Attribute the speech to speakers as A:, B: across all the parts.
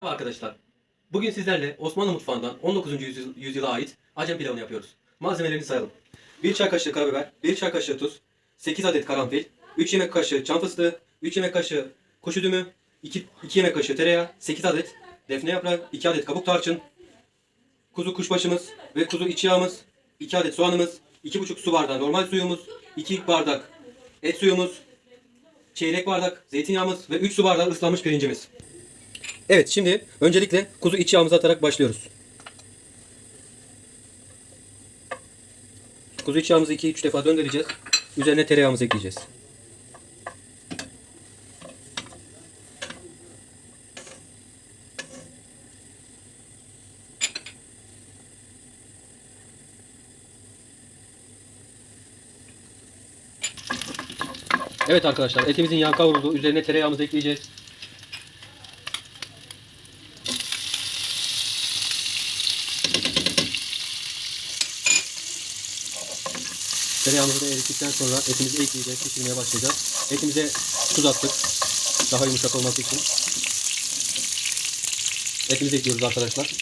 A: Arkadaşlar. Bugün sizlerle Osmanlı mutfağından 19. yüzyıl- yüzyıla ait Acem pilavını yapıyoruz. Malzemelerini sayalım. 1 çay kaşığı karabiber, 1 çay kaşığı tuz, 8 adet karanfil, 3 yemek kaşığı çam fıstığı, 3 yemek kaşığı kuş üzümü, 2, 2 yemek kaşığı tereyağı, 8 adet defne yaprağı, 2 adet kabuk tarçın, kuzu kuşbaşımız ve kuzu iç yağımız, 2 adet soğanımız, 2,5 su bardağı normal suyumuz, 2 bardak et suyumuz, çeyrek bardak zeytinyağımız ve 3 su bardağı ıslanmış pirincimiz. Evet şimdi öncelikle kuzu iç yağımızı atarak başlıyoruz. Kuzu iç yağımızı 2-3 defa döndüreceğiz. Üzerine tereyağımızı ekleyeceğiz. Evet arkadaşlar etimizin yağ kavruldu. Üzerine tereyağımızı ekleyeceğiz. Tereyağımızı da erittikten sonra etimizi ekleyeceğiz. Pişirmeye başlayacağız. Etimize tuz attık. Daha yumuşak olması için. Etimizi ekliyoruz arkadaşlar.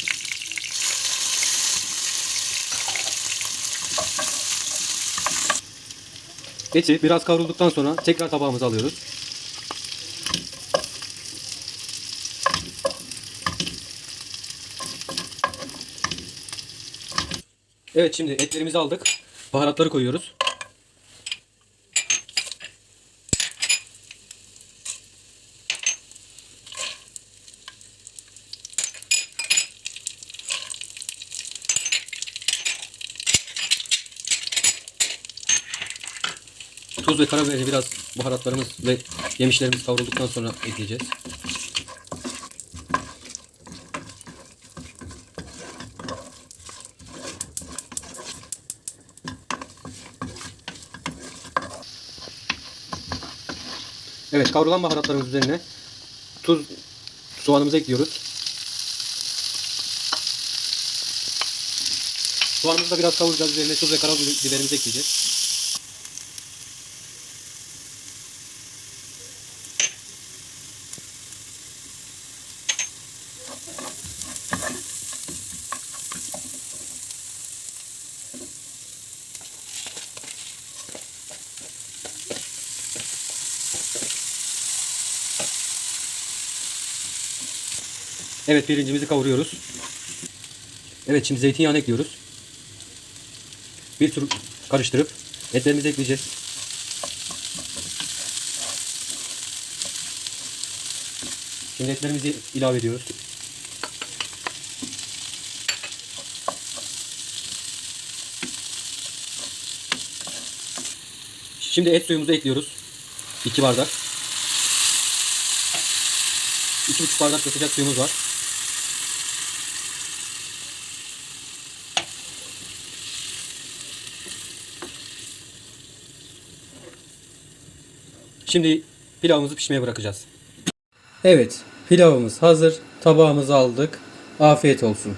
A: Eti biraz kavrulduktan sonra tekrar tabağımıza alıyoruz. Evet şimdi etlerimizi aldık. Baharatları koyuyoruz. Tuz ve karabiberi biraz baharatlarımız ve yemişlerimiz kavrulduktan sonra ekleyeceğiz. Evet kavrulan baharatlarımız üzerine tuz, soğanımızı ekliyoruz. Soğanımızı da biraz kavuracağız. Üzerine tuz ve karabiberimizi ekleyeceğiz. Evet pirincimizi kavuruyoruz. Evet şimdi zeytinyağını ekliyoruz. Bir tur karıştırıp etlerimizi ekleyeceğiz. Şimdi etlerimizi ilave ediyoruz. Şimdi et suyumuzu ekliyoruz. 2 bardak. 2,5 bardak da sıcak suyumuz var. Şimdi pilavımızı pişmeye bırakacağız. Evet, pilavımız hazır. Tabağımızı aldık. Afiyet olsun.